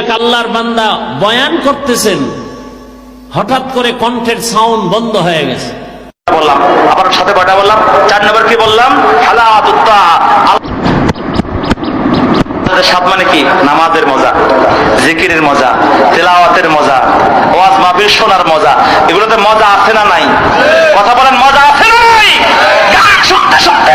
এক আল্লাহর বান্দা বয়ান করতেছেন। হঠাৎ করে কণ্ঠের সাউন্ড বন্ধ হয়ে গেছে। বললাম সাথে কয়টা বললাম। চার নম্বর কি বললাম? সাত মানে কি? নামাজের মজা, জিকিরের মজা, তেলাওয়াতের মজা, ওয়াজ শোনার মজা। এগুলোতে মজা আছে না নাই? কথা বলেন, মজা আছে না নাই? শুনতে শুনতে।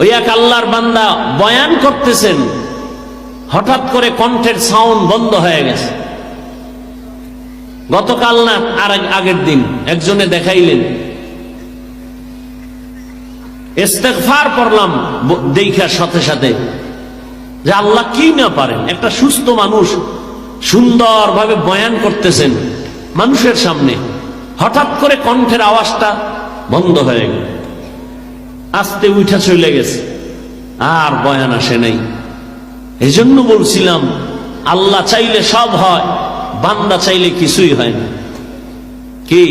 ওই এক আল্লাহর বান্দা বয়ান করতেছেন, হঠাৎ করে কণ্ঠের সাউন্ড বন্ধ হয়ে গেছে। গতকাল না, আর আগের দিন একজনে দেখাইলেন। ইস্তেগফার করলাম দেখার সাথে সাথে। যে আল্লাহ কি না পারেন? একটা সুস্থ মানুষ সুন্দরভাবে বয়ান করতেছেন মানুষের সামনে। হঠাৎ করে কণ্ঠের আওয়াজটা বন্ধ হয়ে গেল। আস্তে উঠা চলে গেছে। আর বয়ান আসে নাই। এই জন্য বলছিলাম, আল্লাহ চাইলে সব হয়, বান্দা চাইলে কিছুই হয় না। কি?